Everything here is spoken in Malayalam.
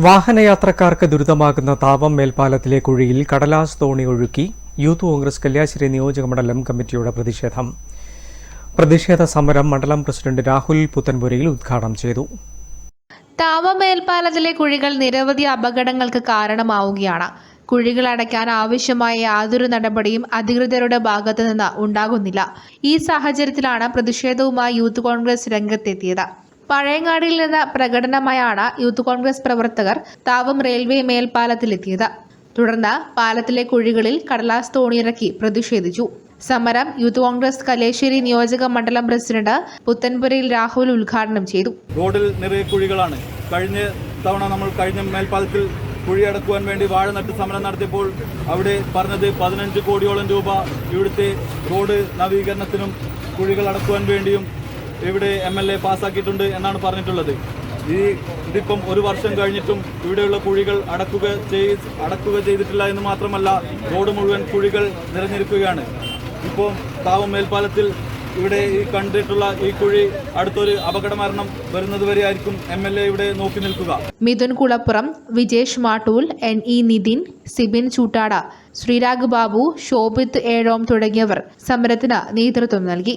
വാഹനയാത്രക്കാർക്ക് ദുരിതമാകുന്ന താപം മേൽപ്പാലത്തിലെ കുഴിയിൽ കടലാസ് തോണി ഒഴുക്കി യൂത്ത് കോൺഗ്രസ് കല്യാശ്ശേരി നിയോജക മണ്ഡലം കമ്മിറ്റിയുടെ പ്രതിഷേധം. പ്രതിഷേധ സമരം മണ്ഡലം പ്രസിഡന്റ് രാഹുൽ പുത്തൻപുരയിൽ ഉദ്ഘാടനം ചെയ്തു. താപമേൽപ്പാലത്തിലെ കുഴികൾ നിരവധി അപകടങ്ങൾക്ക് കാരണമാവുകയാണ്. കുഴികൾ അടയ്ക്കാൻ ആവശ്യമായ യാതൊരു നടപടിയും അധികൃതരുടെ ഭാഗത്തു നിന്ന് ഉണ്ടാകുന്നില്ല. ഈ സാഹചര്യത്തിലാണ് പ്രതിഷേധവുമായി യൂത്ത് കോൺഗ്രസ് രംഗത്തെത്തിയത്. പഴയങ്ങാടിയിൽ നിന്ന് പ്രകടനമായാണ് യൂത്ത് കോൺഗ്രസ് പ്രവർത്തകർ താവം റെയിൽവേ മേൽപ്പാലത്തിലെത്തിയത്. തുടർന്ന് പാലത്തിലെ കുഴികളിൽ കടലാസ് തോണിയിറക്കി പ്രതിഷേധിച്ചു. സമരം യൂത്ത് കോൺഗ്രസ് കലേശ്ശേരി നിയോജക മണ്ഡലം പ്രസിഡന്റ് പുത്തൻപുരയിൽ രാഹുൽ ഉദ്ഘാടനം ചെയ്തു. റോഡിൽ നിറയെ കുഴികളാണ്. കഴിഞ്ഞ തവണ നമ്മൾ കഴിഞ്ഞ മേൽപ്പാലത്തിൽ കുഴി അടക്കുവാൻ വേണ്ടി വാഴ നട്ട് സമരം നടത്തിയപ്പോൾ അവിടെ പറഞ്ഞത് പതിനഞ്ച് കോടിയോളം രൂപ ഇവിടുത്തെ റോഡ് നവീകരണത്തിനും കുഴികൾ അടക്കുവാൻ വേണ്ടിയും ഇവിടെ എം എൽ എ പാസ്സാക്കിയിട്ടുണ്ട് എന്നാണ് പറഞ്ഞിട്ടുള്ളത്. ഈ ഇതിപ്പം ഒരു വർഷം കഴിഞ്ഞിട്ടും ഇവിടെയുള്ള കുഴികൾ അടക്കുക ചെയ്ത് അടക്കുക ചെയ്തിട്ടില്ല എന്ന് മാത്രമല്ല റോഡ് മുഴുവൻ കുഴികൾ നിറഞ്ഞിരിക്കുകയാണ്. ഇപ്പോൾ താവം മേൽപ്പാലത്തിൽ ഇവിടെ ഈ കണ്ടിട്ടുള്ള ഈ കുഴി അടുത്തൊരു അപകട മരണം വരുന്നത് വരെ ആയിരിക്കും എം എൽ എ ഇവിടെ നോക്കി നിൽക്കുക. മിഥുൻ കുളപ്പുറം വിജേഷ് മാട്ടൂൽ എൻ ഇ നിതിൻ സിബിൻ ചൂട്ടാട ശ്രീരാഗ് ബാബു ശോഭിത് ഏഴോം തുടങ്ങിയവർ സമരത്തിന് നേതൃത്വം നൽകി.